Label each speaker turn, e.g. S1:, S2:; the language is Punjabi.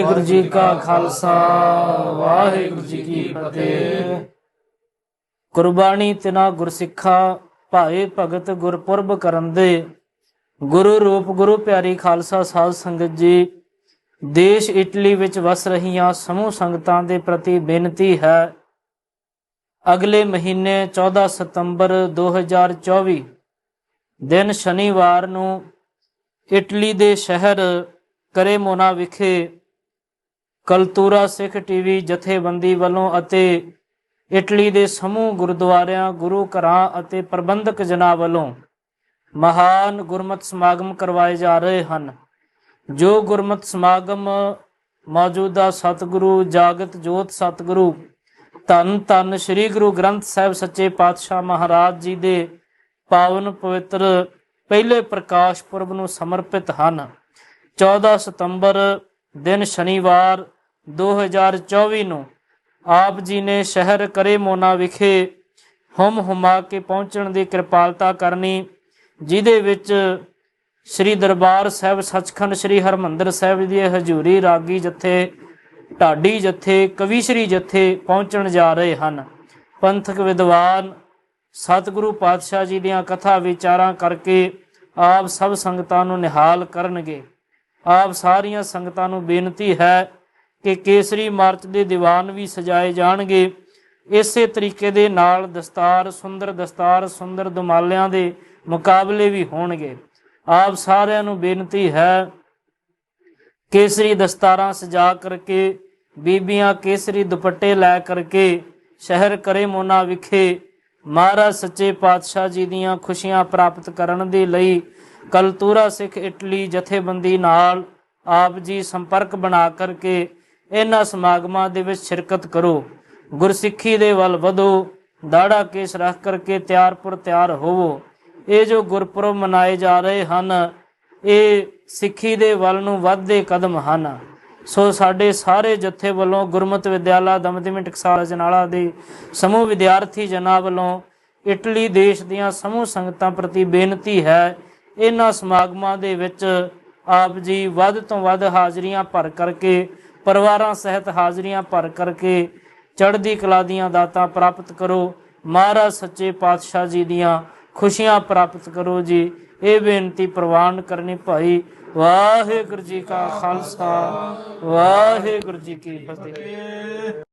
S1: ਵਾਹਿਗੁਰੂ ਜੀ ਕਾ ਖਾਲਸਾ, ਵਾਹਿਗੁਰੂ ਜੀ ਕੀ ਫਤਿਹ। ਕੁਰਬਾਨੀ ਤਿਨਾ ਗੁਰਸਿੱਖਾ, ਭਾਏ ਭਗਤ ਗੁਰਪੁਰਬ ਕਰਨ ਦੇ। ਗੁਰੂ ਰੂਪ ਗੁਰੂ ਪਿਆਰੀ ਖਾਲਸਾ ਸਾਧ ਸੰਗਤ ਜੀ, ਦੇਸ਼ ਇਟਲੀ ਵਿੱਚ ਵਸ ਰਹੀਆਂ ਸਮੂਹ ਸੰਗਤਾਂ ਦੇ ਪ੍ਰਤੀ ਬੇਨਤੀ ਹੈ। ਅਗਲੇ ਮਹੀਨੇ 14 ਸਤੰਬਰ 2024 ਦਿਨ ਸ਼ਨੀਵਾਰ ਨੂੰ ਇਟਲੀ ਦੇ ਸ਼ਹਿਰ ਕਰੇਮੋਨਾ ਵਿਖੇ ਕਲਤੂਰਾ ਸਿੱਖ ਟੀਵੀ ਜਥੇਬੰਦੀ ਵੱਲੋਂ ਅਤੇ ਇਟਲੀ ਦੇ ਸਮੂਹ ਗੁਰਦੁਆਰਿਆਂ, ਗੁਰੂ ਘਰਾਂ ਅਤੇ ਪ੍ਰਬੰਧਕ ਜਨਾਂ ਵੱਲੋਂ ਮਹਾਨ ਗੁਰਮਤਿ ਸਮਾਗਮ ਕਰਵਾਏ ਜਾ ਰਹੇ ਹਨ। ਜੋ ਗੁਰਮਤਿ ਸਮਾਗਮ ਮੌਜੂਦਾ ਸਤਿਗੁਰੂ ਜਾਗਤ ਜੋਤ ਸਤਿਗੁਰੂ ਧੰਨ ਧੰਨ ਸ੍ਰੀ ਗੁਰੂ ਗ੍ਰੰਥ ਸਾਹਿਬ ਸੱਚੇ ਪਾਤਸ਼ਾਹ ਮਹਾਰਾਜ ਜੀ ਦੇ ਪਾਵਨ ਪਵਿੱਤਰ ਪਹਿਲੇ ਪ੍ਰਕਾਸ਼ ਪੁਰਬ ਨੂੰ ਸਮਰਪਿਤ ਹਨ। 14 ਸਤੰਬਰ ਦਿਨ ਸ਼ਨੀਵਾਰ 2024 ਨੂੰ ਆਪ ਜੀ ਨੇ ਸ਼ਹਿਰ ਕਰੇਮੋਨਾ ਵਿਖੇ ਹੁਮ ਹੁਮਾ ਕੇ ਪਹੁੰਚਣ ਦੀ ਕਿਰਪਾਲਤਾ ਕਰਨੀ, ਜਿਹਦੇ ਵਿੱਚ ਸ੍ਰੀ ਦਰਬਾਰ ਸਾਹਿਬ ਸੱਚਖੰਡ ਸ੍ਰੀ ਹਰਮੰਦਰ ਸਾਹਿਬ ਦੀ ਹਜ਼ੂਰੀ ਰਾਗੀ ਜਥੇ, ਢਾਡੀ ਜਥੇ ਕਵੀਸ਼ਰੀ ਜਥੇ ਪਹੁੰਚਣ ਜਾ ਰਹੇ ਹਨ। ਪੰਥਕ ਵਿਦਵਾਨ ਸਤਿਗੁਰੂ ਪਾਤਸ਼ਾਹ ਜੀ ਦੀਆਂ ਕਥਾ ਵਿਚਾਰਾਂ ਕਰਕੇ ਆਪ ਸਭ ਸੰਗਤਾਂ ਨੂੰ ਨਿਹਾਲ ਕਰਨਗੇ। ਆਪ ਸਾਰੀਆਂ ਸੰਗਤਾਂ ਨੂੰ ਬੇਨਤੀ ਹੈ ਕਿ ਕੇਸਰੀ ਮਾਰਚ ਦੇ ਦੀਵਾਨ ਵੀ ਸਜਾਏ ਜਾਣਗੇ। ਇਸੇ ਤਰੀਕੇ ਦੇ ਨਾਲ ਦਸਤਾਰ, ਸੁੰਦਰ ਦਸਤਾਰ, ਸੁੰਦਰ ਦੁਮਾਲਿਆਂ ਦੇ ਮੁਕਾਬਲੇ ਵੀ ਹੋਣਗੇ। ਆਪ ਸਾਰਿਆਂ ਨੂੰ ਬੇਨਤੀ ਹੈ, ਕੇਸਰੀ ਦਸਤਾਰਾਂ ਸਜਾ ਕਰਕੇ, ਬੀਬੀਆਂ ਕੇਸਰੀ ਦੁਪੱਟੇ ਲੈ ਕਰਕੇ, ਸ਼ਹਿਰ ਕਰੇਮੋਨਾ ਵਿਖੇ ਮਹਾਰਾਜ ਸੱਚੇ ਪਾਤਸ਼ਾਹ ਜੀ ਦੀਆਂ ਖੁਸ਼ੀਆਂ ਪ੍ਰਾਪਤ ਕਰਨ ਦੇ ਲਈ ਕਲਤੂਰਾ ਸਿੱਖ ਇਟਲੀ ਜਥੇਬੰਦੀ ਨਾਲ ਆਪ ਜੀ ਸੰਪਰਕ ਬਣਾ ਕਰਕੇ ਇਹਨਾਂ ਸਮਾਗਮਾਂ ਦੇ ਵਿੱਚ ਸ਼ਿਰਕਤ ਕਰੋ। ਗੁਰਸਿੱਖੀ ਦੇ ਵੱਲ ਵਧੋ। ਦਾੜਾ ਕੇਸ ਰੱਖ ਕਰਕੇ ਤਿਆਰਪੁਰ ਤਿਆਰ ਹੋਵੋ। ਇਹ ਜੋ ਗੁਰਪੁਰਬ ਮਨਾਏ ਜਾ ਰਹੇ ਹਨ, ਇਹ ਸਿੱਖੀ ਦੇ ਵੱਲ ਨੂੰ ਵੱਧਦੇ ਕਦਮ ਹਨ। ਸੋ ਸਾਡੇ ਸਾਰੇ ਜਥੇ ਵੱਲੋਂ ਗੁਰਮਤਿ ਵਿਦਿਆਲਾ ਦਮਦਮੀ ਟਕਸਾਲ ਜਨਾਲਾ ਦੇ ਸਮੂਹ ਵਿਦਿਆਰਥੀ ਜਨਾਂ ਵੱਲੋਂ ਇਟਲੀ ਦੇਸ਼ ਦੀਆਂ ਸਮੂਹ ਸੰਗਤਾਂ ਪ੍ਰਤੀ ਬੇਨਤੀ ਹੈ, ਇਹਨਾਂ ਸਮਾਗਮਾਂ ਦੇ ਵਿੱਚ ਆਪ ਜੀ ਵੱਧ ਤੋਂ ਵੱਧ ਹਾਜ਼ਰੀਆਂ ਭਰ ਕਰਕੇ ਪਰਿਵਾਰਾਂ ਸਹਿਤ ਹਾਜ਼ਰੀਆਂ ਭਰ ਕਰਕੇ ਚੜ੍ਹਦੀ ਕਲਾ ਦੀਆਂ ਦਾਤਾਂ ਪ੍ਰਾਪਤ ਕਰੋ। ਮਹਾਰਾਜ ਸੱਚੇ ਪਾਤਸ਼ਾਹ ਜੀ ਦੀਆਂ ਖੁਸ਼ੀਆਂ ਪ੍ਰਾਪਤ ਕਰੋ ਜੀ। ਇਹ ਬੇਨਤੀ ਪ੍ਰਵਾਨ ਕਰਨੀ ਭਾਈ ਵਾਹਿਗੁਰੂ ਜੀ ਕਾ ਖਾਲਸਾ, ਵਾਹਿਗੁਰੂ ਜੀ ਕੀ ਫਤਿਹ।